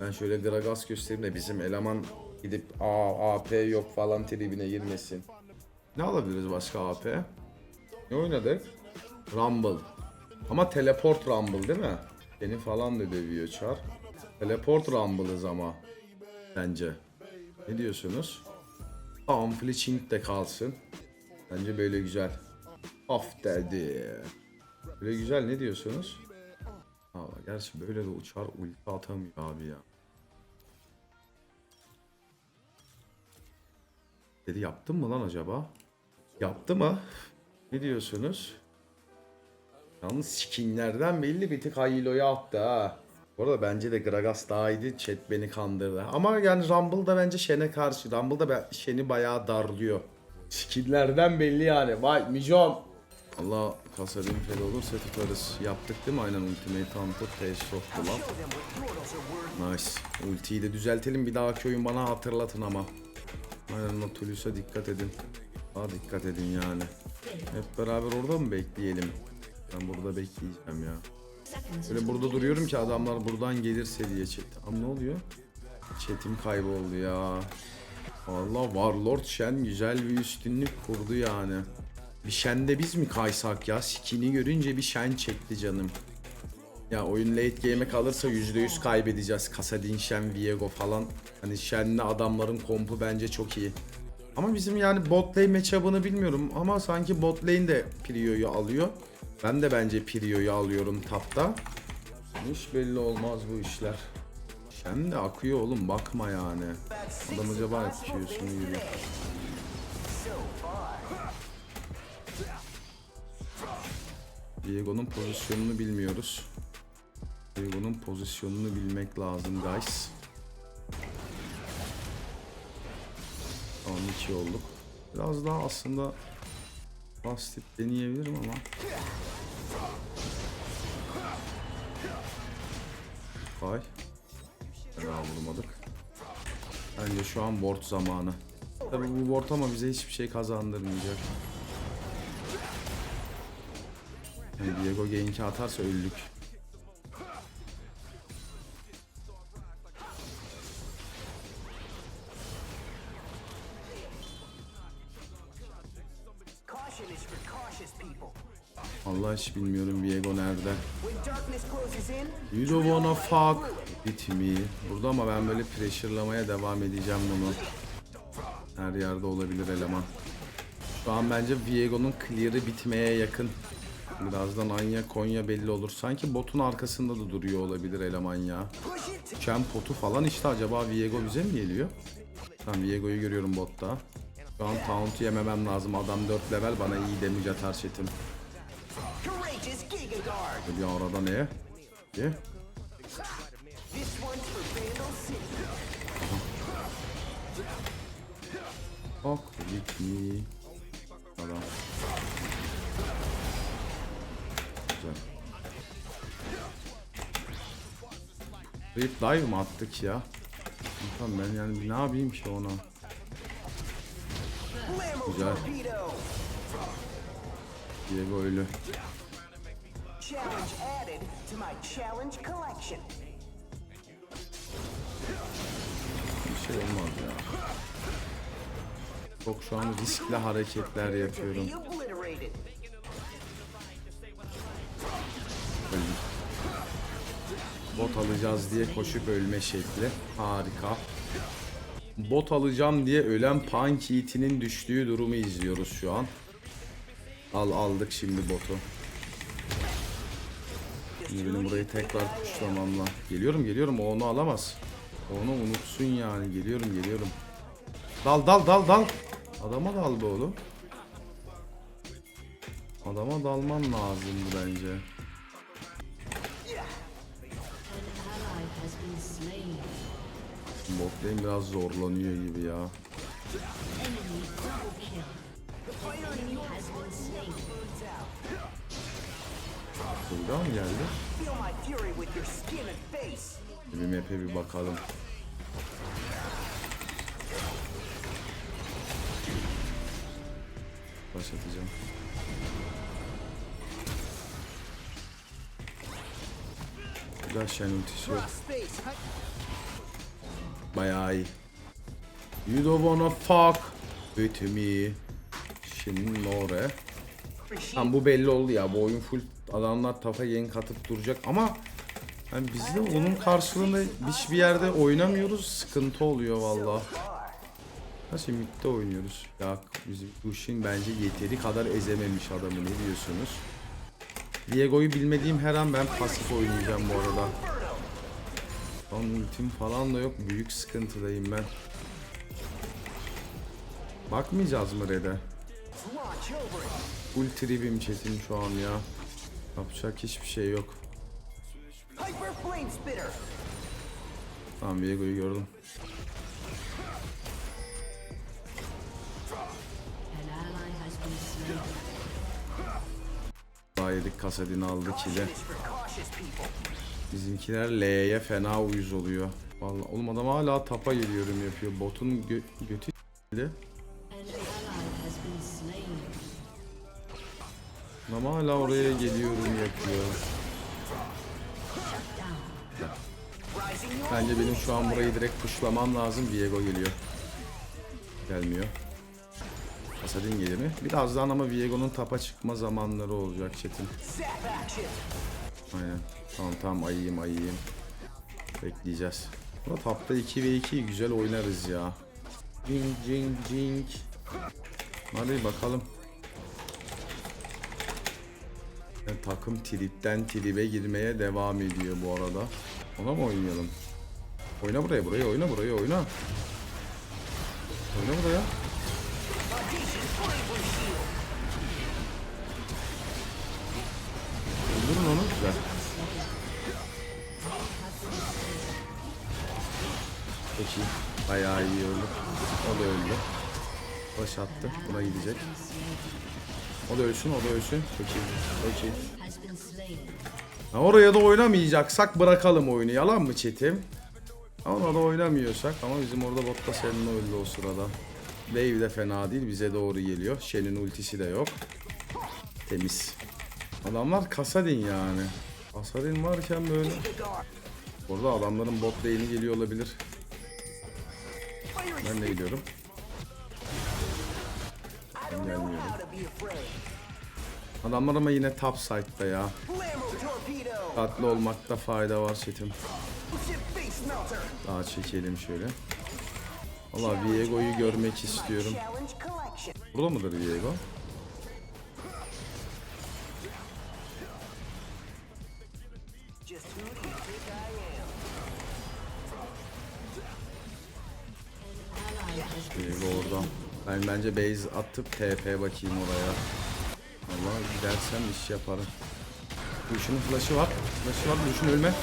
Ben şöyle Gragas göstereyim de bizim eleman gidip A, AP yok falan tribine girmesin. Ne alabiliriz başka AP? Ne oynadık? Rumble. Ama teleport Rumble değil mi? Beni falan da dövüyor Çar. Teleport Rumble'ız ama. Bence. Ne diyorsunuz? Tamam Fletching de kalsın. Bence böyle güzel. Of dedi. Böyle güzel ne diyorsunuz? Aa, gerçi böyle de uçar ulti atamıyor abi ya. Dedi yaptın mı lan acaba? Yaptı mı? Ne diyorsunuz? Yalnız skinlerden belli bir tık Haylo'ya attı ha. Bu arada bence de Gragas daha iyiydi. Chat beni kandırdı. Ama yani Rumble'da bence Shen'e karşı. Rumble'da be- Shen'i bayağı darlıyor. Skinlerden belli yani. Vay Mijon. Allah kasadın fel olursa tutarız. Yaptık değil mi? Aynen Ultimate Hunter Face of the. Nice. Ultiyi de düzeltelim. Bir dahaki oyun bana hatırlatın ama. Aynen Nautilus'a dikkat edin. Daha dikkat edin yani. Hep beraber orada mı bekleyelim? Ben burada bekleyeceğim ya. Böyle burada duruyorum ki adamlar buradan gelirse diye chat. Ama ne oluyor? Chat'im kayboldu ya. Valla Warlord Shen güzel bir üstünlük kurdu yani. Bir Shen'de biz mi kaysak ya? Skin'i görünce bir Shen çekti canım. Ya oyun late game'e kalırsa %100 kaybedeceğiz. Kasadin, Shen, Viego falan. Hani Shen'le adamların kompu bence çok iyi. Ama bizim yani bot lane matchup'ını bilmiyorum ama sanki bot lane de Prio'yu alıyor. Ben de bence Prio'yu alıyorum tapta. Hiç belli olmaz bu işler. Shen de akıyor oğlum bakma yani. Adam acaba yapışıyorsun gibi. Diego'nun pozisyonunu bilmiyoruz. Diego'nun pozisyonunu bilmek lazım guys. Tamam 2 olduk. Biraz daha aslında basit deneyebilirim ama. Vay. Daha vurmadık. Bence şu an ward zamanı. Tabii bu ward ama bize hiçbir şey kazandırmayacak. Yani Diego gank'i atarsa öldük. Hiç bilmiyorum Diego nerede. You don't wanna fuck with me. Burada ama ben böyle pressure'lamaya devam edeceğim bunu. Her yerde olabilir eleman. Şu an bence Viego'nun clear'ı bitmeye yakın. Birazdan Anya Konya belli olur. Sanki botun arkasında da duruyor olabilir eleman ya. Champ potu falan işte acaba Viego bize mi geliyor? Tamam Viego'yu görüyorum botta. Şu an taunt yememem lazım. Adam 4 level bana iyi damage atar chatim. Bir arada ne? City. Fuck with me. Adam. Güzel. Rip dive mı attık ya? Tamam ben yani ne yapayım ki ona? Güzel. Diego ölü. Challenge added to my challenge collection. Bir şey olmaz ya. Çok şu an riskli hareketler yapıyorum. Bot alacağız diye koşup ölme şekli. Harika. Bot alacağım diye ölen Punk Yiğit'inin düştüğü durumu izliyoruz şu an. Al aldık şimdi botu. Şimdi benim burayı tekrar kuşlamam lazım. Geliyorum geliyorum o onu alamaz. Onu unutsun yani geliyorum geliyorum. Dal dal dal dal. Adama dal be oğlum. Adama dalman lazımdı bence. Bot lane biraz zorlanıyor gibi ya. Enemy double kill. Enemy has been slain. Burada mı geldi? Bir map'e bir bakalım. Başlatacağım. Şen ultisi yok. Bayağı iyi. You don't wanna fuck with me. Şimdi oraya. Tam bu belli oldu ya. Bu oyun full adamlar tafa yenk atıp duracak ama yani biz de onun karşılığında hiçbir yerde oynamıyoruz. Sıkıntı oluyor valla. Nasıl midde oynuyoruz? Ya bizim Dushin bence yeteri kadar ezememiş adamı ne diyorsunuz? Diego'yu bilmediğim her an ben pasif oynayacağım bu arada. Son ultim falan da yok. Büyük sıkıntıdayım ben. Bakmayacağız mı Red'e? Full tribim şu an ya. Yapacak hiçbir şey yok. Tamam Diego'yu gördüm. Daha yedik kasadini aldı kile. Bizimkiler L'ye fena uyuz oluyor. Vallahi oğlum adam hala tapa geliyorum yapıyor. Botun gö götü Adam hala oraya geliyorum yapıyor. Bence benim şu an burayı direkt pushlamam lazım. Viego geliyor. Gelmiyor. Pasadin gelir mi? Birazdan ama Viego'nun tapa çıkma zamanları olacak Çetin. Aynen. Tamam tamam ayıyım ayıyım. Bekleyeceğiz. Ama tapta 2 ve 2 güzel oynarız ya. Cing cing cing. Hadi bakalım. Takım tripten tribe girmeye devam ediyor bu arada. Ona mı oynayalım? Oyna buraya buraya oyna buraya oyna. Oyna buraya. Öldürün onu güzel. İyi. Bayağı iyi öldü. O da öldü. Baş attı. Buna gidecek. O da ölsün, o da ölsün. Çok iyi. Çok oraya da oynamayacaksak bırakalım oyunu. Yalan mı Çetim? Ona da oynamıyorsak ama bizim orada botta senin öldü o sırada. Wave de fena değil. Bize doğru geliyor. Shen'in ultisi de yok. Temiz. Adamlar Kasadin yani. Kasadin varken böyle. Orada adamların bot lane'i geliyor olabilir. Ben de gidiyorum. Know gelmiyorum. Adamlar ama yine top side'da ya. Tatlı olmakta fayda var Çetim. Daha çekelim şöyle. Valla Viego'yu görmek istiyorum. Burada mıdır Viego? Viego orada. Ben bence base atıp TP bakayım oraya. Valla gidersem iş yaparım. Lucian'ın flash'ı var. Flash'ı var. Lucian ölme.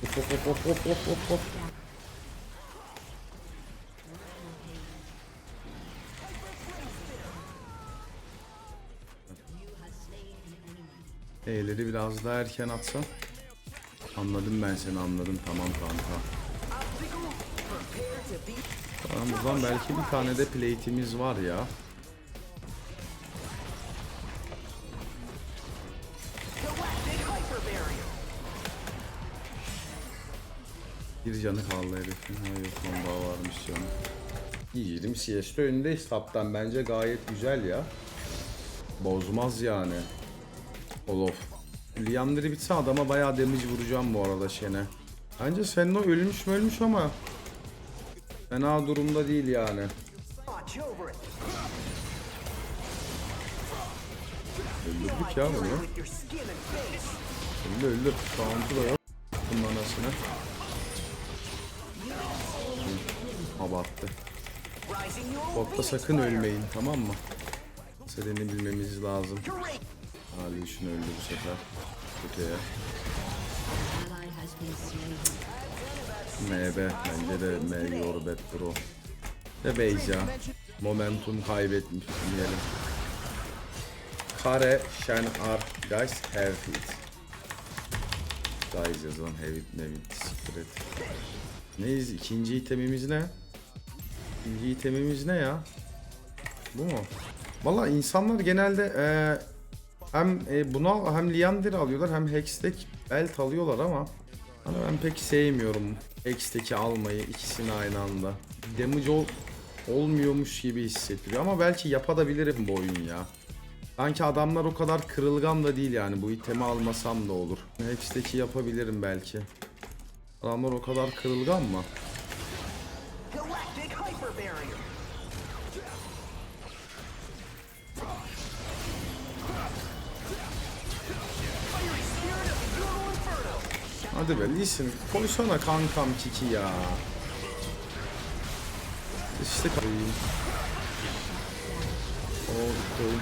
Hop hop hop hop hop hop hop. E'leri biraz daha erken atsam. Anladım ben seni anladım tamam kanka. Tamam buradan belki bir tane de plate'imiz var ya. Bir canı kaldı herifin. Ha yok daha varmış canı. 20 CS'de önündeyiz taptan bence gayet güzel ya. Bozmaz yani. Olof. Liandry bitse adama bayağı damage vuracağım bu arada Shen'e. Bence Senna ölmüş mü ölmüş ama fena durumda değil yani. Öldürdük ya bunu. Öldü öldü. Sound'u da yok. Bunun anasını. Your Botta sakın ölmeyin tamam mı? Seden'i bilmemiz lazım. Ali şunu öldü bu sefer. Kötüye. MB. Bence de M Yorbet Pro. Ve Beyza. Momentum kaybetmiş diyelim. Kare Shen Ar Guys Have It. Guys yazalım Have It ne it siktir et. Neyiz? İkinci itemimiz ne? İkinci itemimiz ne ya? Bu mu? Valla insanlar genelde eee, hem e, bunu hem Liander alıyorlar hem Hextech belt alıyorlar ama Ama ben pek sevmiyorum X'teki almayı ikisini aynı anda. Damage ol olmuyormuş gibi hissettiriyor ama belki yapabilirim bu oyun ya. Sanki adamlar o kadar kırılgan da değil yani bu itemi almasam da olur. X'teki yapabilirim belki. Adamlar o kadar kırılgan mı? Hadi be Lee koysana kankam kiki ya. İşte koyayım. Oh, kill.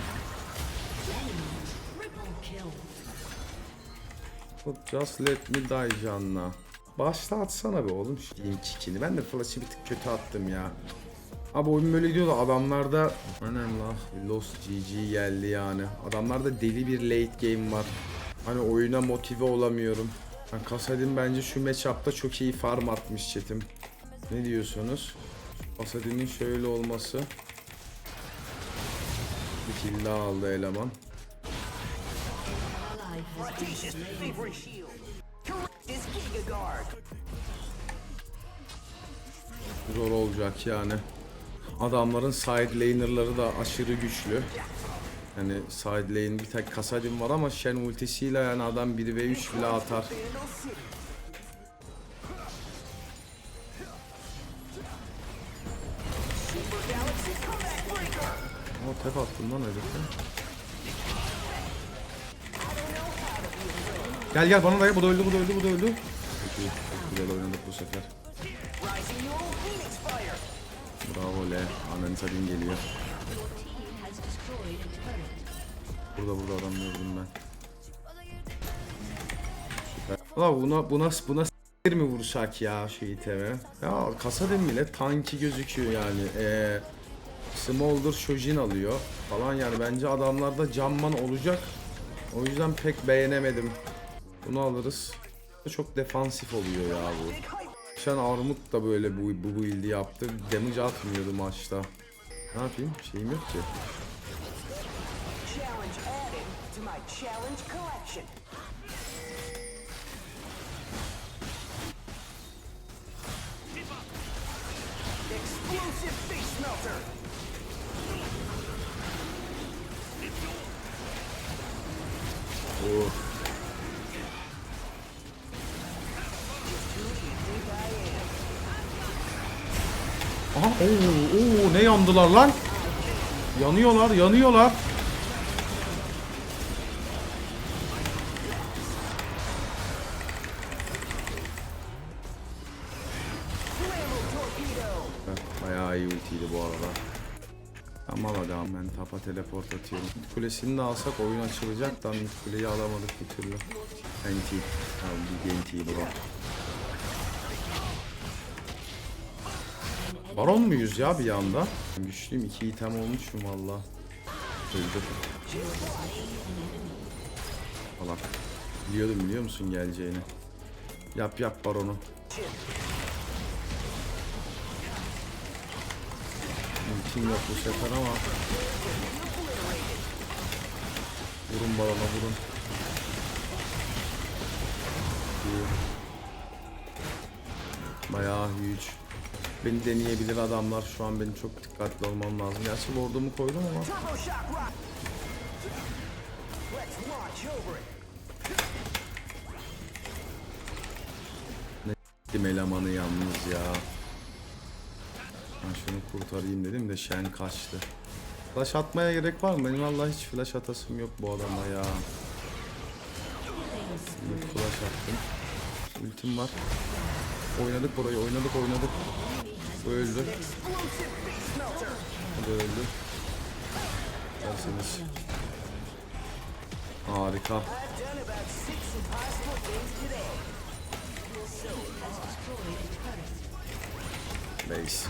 Just let me die canına. Başta atsana be oğlum şu diyeyim kikini. Ben de flash'ı bir tık kötü attım ya. Abi oyun böyle gidiyor da adamlarda Anam la Lost GG geldi yani. Adamlarda deli bir late game var. Hani oyuna motive olamıyorum. Yani Kasadin bence şu matchup'ta çok iyi farm atmış chatim. Ne diyorsunuz? Kasadin'in şöyle olması. Bir kill aldı eleman. Zor olacak yani. Adamların side laner'ları da aşırı güçlü. Yani side lane bir tek Kasadin var ama Shen ultisiyle yani adam 1 ve 3 bile atar. Ama tek attım lan herife. Gel gel bana da gel bu da öldü bu da öldü bu da öldü. Çok çok güzel oynadık bu sefer. Bravo le. Ananı satayım geliyor. Burada burada adam gördüm ben. Süper. Ulan buna buna buna s**tir mi vursak ya şu iteme? Ya Kasadin bile tanki gözüküyor yani. Ee, Smolder Shojin alıyor falan yani bence adamlarda camman olacak. O yüzden pek beğenemedim. Bunu alırız. Çok defansif oluyor ya bu. Şen Armut da böyle bu, bu build'i yaptı. Damage atmıyordu maçta. Ne yapayım? Şeyim yok ki. Challenge collection. Explosive Face Melter. Oh. Aha oo, oo, ne yandılar lan? Yanıyorlar, yanıyorlar. İyi ultiydi bu arada. Tamam adam ben tapa teleport atıyorum. Kulesini de alsak oyun açılacak da mid kuleyi alamadık bir türlü. NT. Abi bir NT bro. Baron muyuz ya bir anda? Güçlüyüm iki item olmuşum valla. Öldü. Salak. Biliyordum biliyor musun geleceğini. Yap yap baronu. Ultim yok bu sefer ama. Vurun barona vurun. Bayağı huge. Beni deneyebilir adamlar. Şu an benim çok dikkatli olmam lazım. Gerçi ward'umu koydum ama. Kim elemanı yalnız ya. Ben şunu kurtarayım dedim de Shen kaçtı. Flash atmaya gerek var mı? Benim vallahi hiç flash atasım yok bu adama ya. Bir flash attım. Ultim var. Oynadık burayı, oynadık oynadık. Bu öldü. O da öldü. Derseniz. Harika. Base.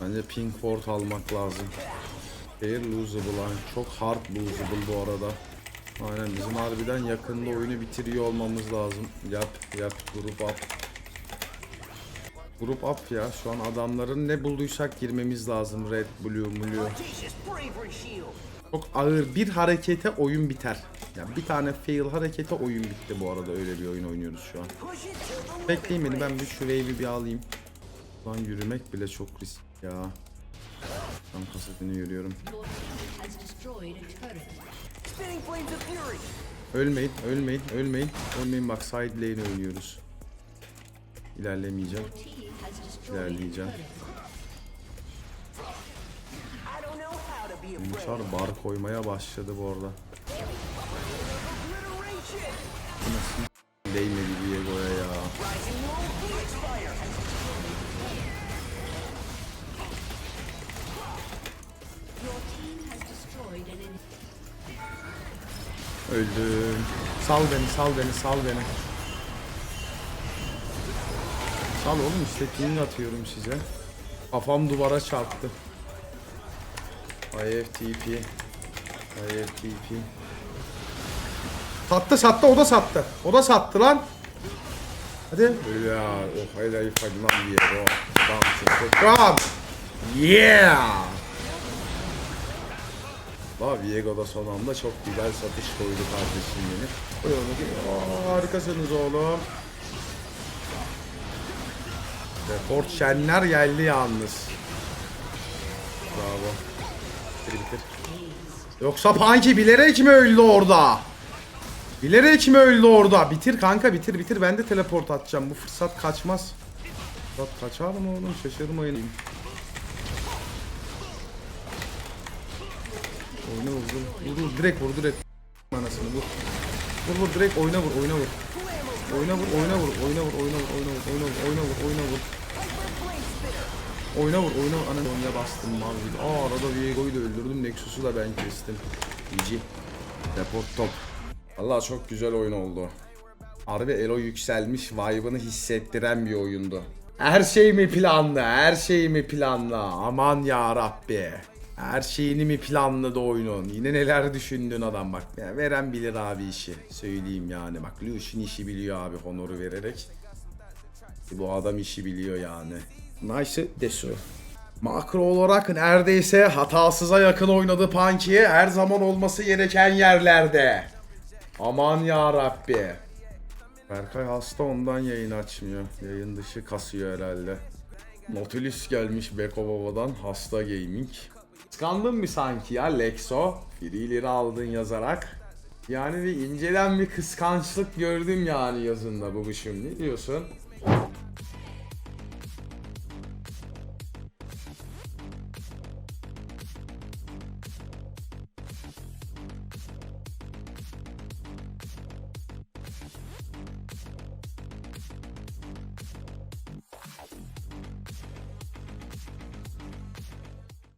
Bence pink ward almak lazım. Fair losable yani çok hard losable bu arada. Aynen bizim harbiden yakında oyunu bitiriyor olmamız lazım. Yap yap grup up. Grup up ya şu an adamların ne bulduysak girmemiz lazım. Red, blue, blue. Çok ağır bir harekete oyun biter. Ya bir tane fail harekete oyun bitti bu arada öyle bir oyun oynuyoruz şu an. Bekleyin beni ben bir şu wave'i bir alayım. Lan yürümek bile çok risk ya. Tam kasetini fury. Ölmeyin, ölmeyin, ölmeyin. Ölmeyin bak side lane oynuyoruz. İlerlemeyeceğim. İlerleyeceğim. Yumuşar bar koymaya başladı bu arada. Obliteration. Değmedi Öldüm. Sal beni, sal beni, sal beni. Sal oğlum işte ping atıyorum size. Kafam duvara çarptı. IFTP. IFTP. Sattı sattı o da sattı. O da sattı lan. Hadi. Ya oh hayır hayır hadi lan diye. Tamam. Yeah. Valla Viego da son anda çok güzel satış koydu kardeşim benim. Aa, harikasınız oğlum. Report şenler geldi yalnız. Bravo. Bitir bitir. Yoksa Panki bilerek mi öldü orada? Bilerek mi öldü orada? Bitir kanka bitir bitir ben de teleport atacağım. Bu fırsat kaçmaz. Fırsat kaçar mı oğlum şaşırmayın. Oyna vur vur. Vur vur direkt vur direkt. Anasını vur. Vur vur direkt oyna vur oyna vur. Oyna vur oyna vur oyna vur oyna vur oyna vur oyna vur oyna vur oyna vur. Oyna vur oyna vur. Ananı oyuna bastım gibi. Aa arada Viego'yu da öldürdüm. Nexus'u da ben kestim. GG. Report top. Allah çok güzel oyun oldu. Harbi Elo yükselmiş vibe'ını hissettiren bir oyundu. Her şey mi planlı? Her şey mi planlı? Aman ya Rabbi. Her şeyini mi planladı oyunun? Yine neler düşündün adam bak. Ya veren bilir abi işi. Söyleyeyim yani bak. Lucian işi biliyor abi honoru vererek. Bu adam işi biliyor yani. Nice Desu. Makro olarak neredeyse hatasıza yakın oynadı Punky'ye her zaman olması gereken yerlerde. Aman ya Rabbi. Berkay hasta ondan yayın açmıyor. Yayın dışı kasıyor herhalde. Nautilus gelmiş Beko Baba'dan hasta gaming. Skandın mı sanki ya Lexo? Birileri aldın yazarak. Yani bir inceden bir kıskançlık gördüm yani yazında babuşum. Ne diyorsun?